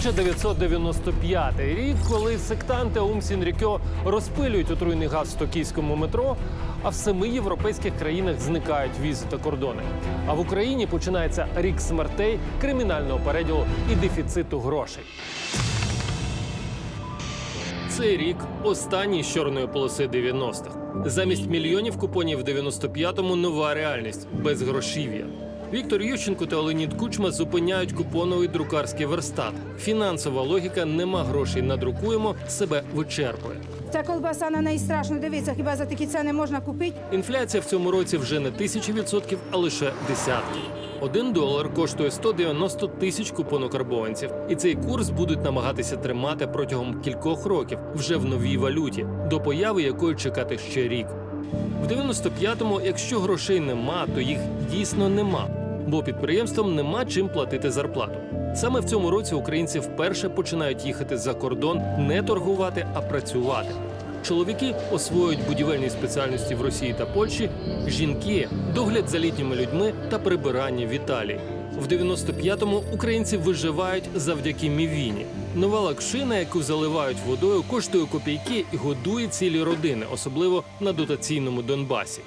1995 рік, коли сектанти Аум Сінрікьо розпилюють отруйний газ в токійському метро, а в семи європейських країнах зникають візи та кордони. А в Україні починається рік смертей, кримінального переділу і дефіциту грошей. Цей рік останній з чорної полоси 90-х. Замість мільйонів купонів в 95-му нова реальність без грошів'я. Віктор Ющенко та Леонід Кучма зупиняють купоновий друкарський верстат. Фінансова логіка нема грошей, надрукуємо себе вичерпує. Ця колбаса на неї страшно дивитися, хіба за такі ціни можна купити? Інфляція в цьому році вже не тисячі відсотків, а лише десятки. Один долар коштує 190 тисяч купонокарбованців, і цей курс будуть намагатися тримати протягом кількох років вже в новій валюті, до появи якої чекати ще рік. В 95-му, якщо грошей нема, то їх дійсно нема, бо підприємствам нема чим платити зарплату. Саме в цьому році українці вперше починають їхати за кордон не торгувати, а працювати. Чоловіки освоюють будівельні спеціальності в Росії та Польщі, жінки догляд за літніми людьми та прибирання в Італії. В 95-му українці виживають завдяки мівіні. Нова лакшина, яку заливають водою, коштує копійки і годує цілі родини, особливо на дотаційному Донбасі.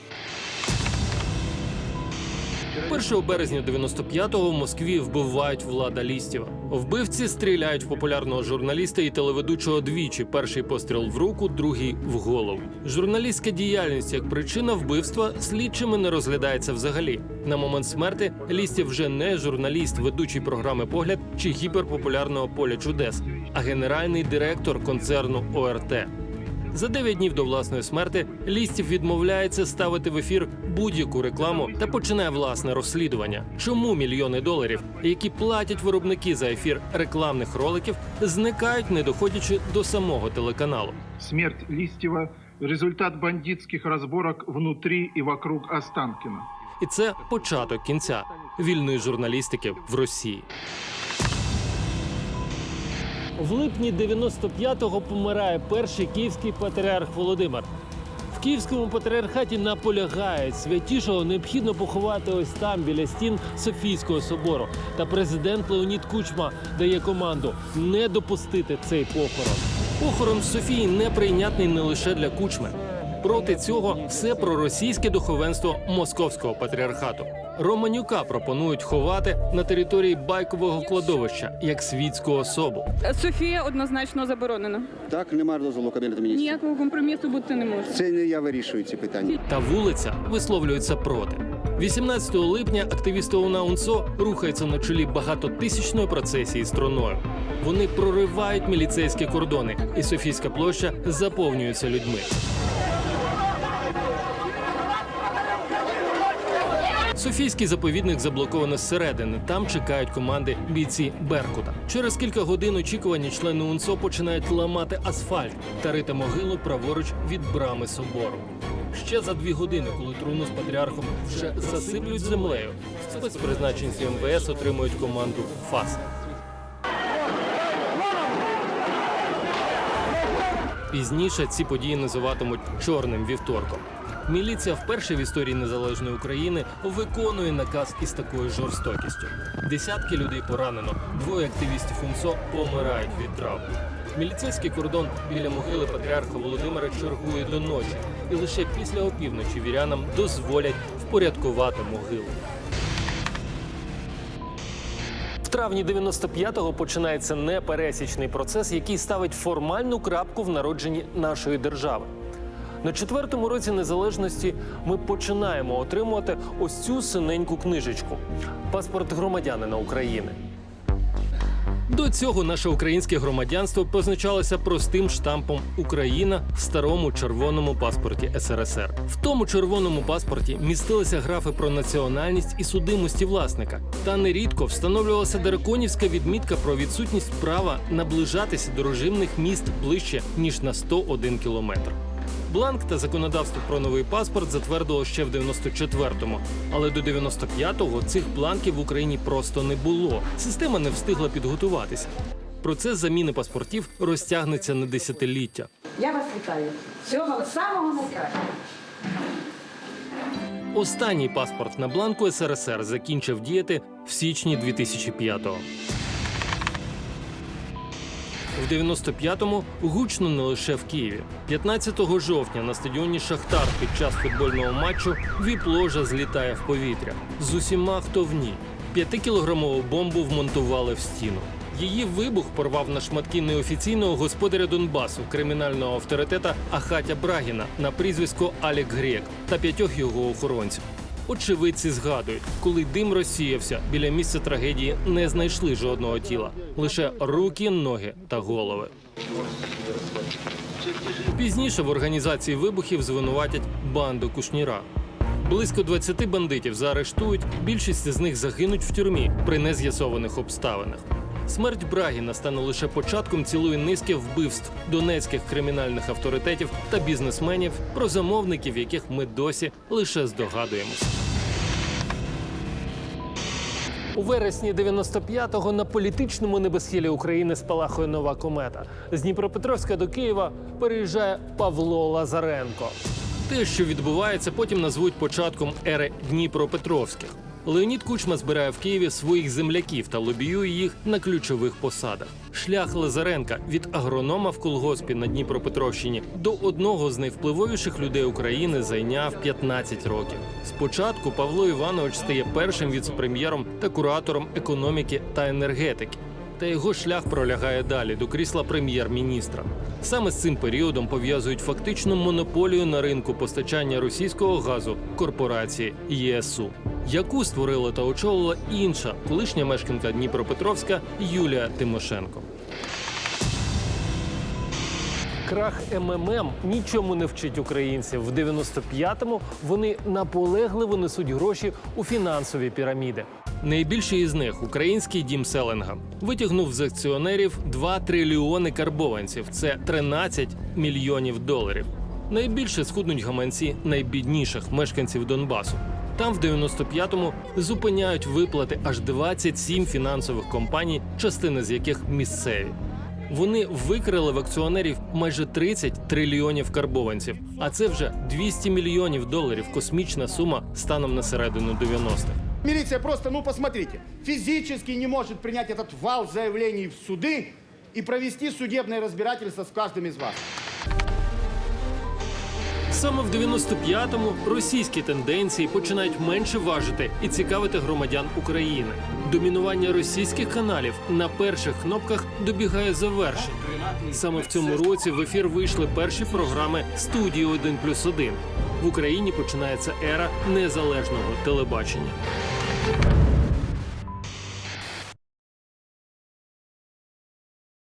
1 березня 95-го в Москві вбивають влада Лістєва. Вбивці стріляють в популярного журналіста і телеведучого двічі. Перший постріл в руку, другий в голову. Журналістська діяльність як причина вбивства слідчими не розглядається взагалі. На момент смерти Лістєв вже не журналіст, ведучий програми Погляд чи гіперпопулярного поля чудес, а генеральний директор концерну ОРТ. За 9 днів до власної смерти Лістів відмовляється ставити в ефір будь-яку рекламу та починає власне розслідування. Чому мільйони доларів, які платять виробники за ефір рекламних роликів, зникають, не доходячи до самого телеканалу? Смерть Листьева – результат бандитских разборок внутри и вокруг Останкина. І це початок кінця вільної журналістики в Росії. В липні 95-го помирає перший київський патріарх Володимир. В київському патріархаті наполягають святішого необхідно поховати ось там біля стін Софійського собору. Та президент Леонід Кучма дає команду не допустити цей похорон. Похорон в Софії неприйнятний не лише для Кучми. Проти цього все проросійське духовенство московського патріархату. Романюка пропонують ховати на території байкового кладовища як світську особу. Софія однозначно заборонена. Так, немає дозволу кабінету міністрів. Ніякого компромісу бути не може. Це не я вирішую ці питання. Та вулиця висловлюється проти. 18 липня активісти ОУНА УНСО рухаються на чолі багатотисячної процесії струною. Вони проривають міліцейські кордони, і Софійська площа заповнюється людьми. Софійський заповідник заблоковано зсередини. Там чекають команди бійці Беркута. Через кілька годин очікування члени УНСО починають ламати асфальт та рити могилу праворуч від брами собору. Ще за дві години, коли труну з патріархом вже засиплють землею, спецпризначенці МВС отримують команду ФАС. Пізніше ці події називатимуть чорним вівторком. Міліція вперше в історії незалежної України виконує наказ із такою жорстокістю. Десятки людей поранено, двоє активістів УНСО помирають від травм. Міліцейський кордон біля могили патріарха Володимира чергує до ночі, і лише після опівночі вірянам дозволять впорядкувати могилу. В травні 95-го починається непересічний процес, який ставить формальну крапку в народженні нашої держави. На четвертому році незалежності ми починаємо отримувати ось цю синеньку книжечку паспорт громадянина України. До цього наше українське громадянство позначалося простим штампом Україна в старому червоному паспорті СРСР. В тому червоному паспорті містилися графи про національність і судимості власника. Та нерідко встановлювалася драконівська відмітка про відсутність права наближатися до режимних міст ближче ніж на 101 кілометр. Бланк та законодавство про новий паспорт затвердило ще в 94-му. Але до 95-го цих бланків в Україні просто не було. Система не встигла підготуватися. Процес заміни паспортів розтягнеться на десятиліття. Я вас вітаю. Всього самого найкращого. Останній паспорт на бланку СРСР закінчив діяти в січні 2005-го. В 95-му гучно не лише в Києві. 15 жовтня на стадіоні Шахтар під час футбольного матчу віп-ложа злітає в повітря з усіма, хто в ній. П'ятикілограмову бомбу вмонтували в стіну. Її вибух порвав на шматки неофіційного господаря Донбасу, кримінального авторитета Ахатя Брагіна на прізвисько Алік Грек та п'ятьох його охоронців. Очевидці згадують, коли дим розсіявся, біля місця трагедії не знайшли жодного тіла, лише руки, ноги та голови. Пізніше в організації вибухів звинуватять банду Кушніра. Близько 20 бандитів заарештують, більшість з них загинуть в тюрмі при нез'ясованих обставинах. Смерть Брагіна стане лише початком цілої низки вбивств донецьких кримінальних авторитетів та бізнесменів, про замовників, яких ми досі лише здогадуємося. У вересні 95-го на політичному небосхилі України спалахує нова комета. З Дніпропетровська до Києва переїжджає Павло Лазаренко. Те, що відбувається, потім назвуть початком ери Дніпропетровських. Леонід Кучма збирає в Києві своїх земляків та лобіює їх на ключових посадах. Шлях Лазаренка від агронома в колгоспі на Дніпропетровщині до одного з найвпливовіших людей України зайняв 15 років. Спочатку Павло Іванович стає першим віцепрем'єром та куратором економіки та енергетики. Та його шлях пролягає далі до крісла прем'єр-міністра. Саме з цим періодом пов'язують фактичну монополію на ринку постачання російського газу корпорації ЄСУ, яку створила та очолила інша колишня мешканка Дніпропетровська Юлія Тимошенко. Крах МММ нічому не вчить українців. В 95-му вони наполегливо несуть гроші у фінансові піраміди. Найбільший із них український дім селенга витягнув з акціонерів 2 трильйони карбованців. Це 13 мільйонів доларів. Найбільше схуднуть гаманці найбідніших мешканців Донбасу. Там в 95-му зупиняють виплати аж 27 фінансових компаній, частини з яких місцеві. Вони викрили в акціонерів майже 30 трильйонів карбованців, а це вже 200 мільйонів доларів. Космічна сума станом на середину 90-х. Милиция просто, ну посмотрите, физически не может принять этот вал заявлений в суды и провести судебное разбирательство с каждым из вас. Саме в 95-му російські тенденції починають менше важити і цікавити громадян України. Домінування російських каналів на перших кнопках добігає завершень. Саме в цьому році в ефір вийшли перші програми студії 1 плюс 1. В Україні починається ера незалежного телебачення.